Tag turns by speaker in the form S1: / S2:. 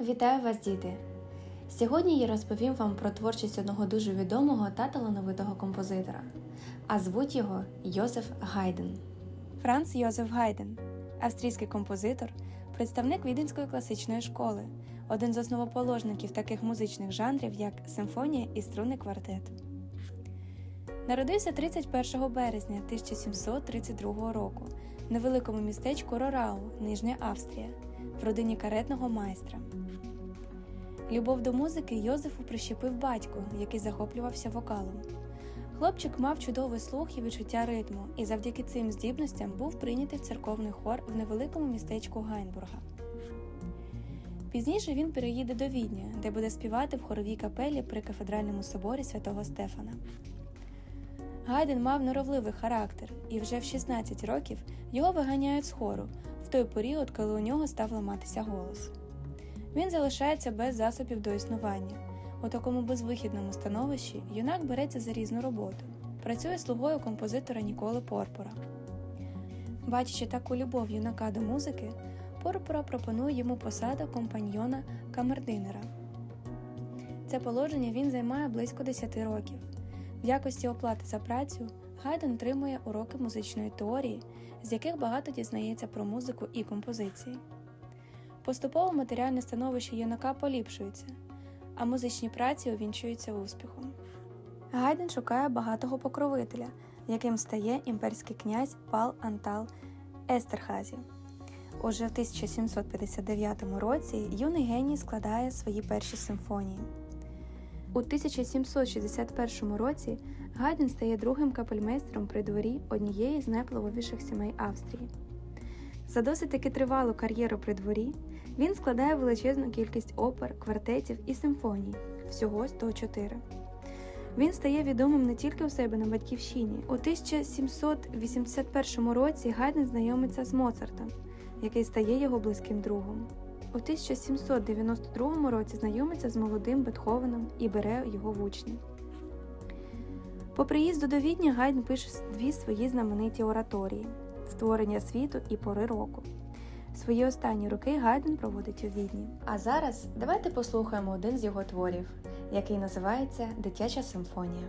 S1: Вітаю вас, діти! Сьогодні я розповім вам про творчість одного дуже відомого та талановитого композитора, а звуть його Йозеф Гайден. Франц Йозеф Гайден австрійський композитор, представник віденської класичної школи, один з основоположників таких музичних жанрів, як симфонія і струнний квартет. Народився 31 березня 1732 року в невеликому містечку Рорау, Нижня Австрія, в родині каретного майстра. Любов до музики Йозефу прищепив батько, який захоплювався вокалом. Хлопчик мав чудовий слух і відчуття ритму, і завдяки цим здібностям був прийнятий в церковний хор в невеликому містечку Гайнбурга. Пізніше він переїде до Відня, де буде співати в хоровій капелі при кафедральному соборі святого Стефана. Гайден мав норовливий характер, і вже в 16 років його виганяють з хору в той період, коли у нього став ламатися голос. Він залишається без засобів до існування. У такому безвихідному становищі юнак береться за різну роботу, працює слугою композитора Ніколи Порпора. Бачачи таку любов юнака до музики, Порпора пропонує йому посаду компаньйона камердинера. Це положення він займає близько 10 років. В якості оплати за працю Гайден отримує уроки музичної теорії, з яких багато дізнається про музику і композиції. Поступово матеріальне становище юнака поліпшується, а музичні праці увінчуються успіхом. Гайден шукає багатого покровителя, яким стає імперський князь Пал Антал Естерхазі. Уже в 1759 році юний геній складає свої перші симфонії. У 1761 році Гайден стає другим капельмейстером при дворі однієї з найвпливовіших сімей Австрії. За досить таки тривалу кар'єру при дворі він складає величезну кількість опер, квартетів і симфоній, всього 104. Він стає відомим не тільки у себе на батьківщині. У 1781 році Гайден знайомиться з Моцартом, який стає його близьким другом. У 1792 році знайомиться з молодим Бетховеном і бере його в учні. По приїзду до Відня Гайден пише дві свої знамениті ораторії Створення світу і пори року. Свої останні роки Гайден проводить у Відні. А зараз давайте послухаємо один з його творів, який називається Дитяча симфонія.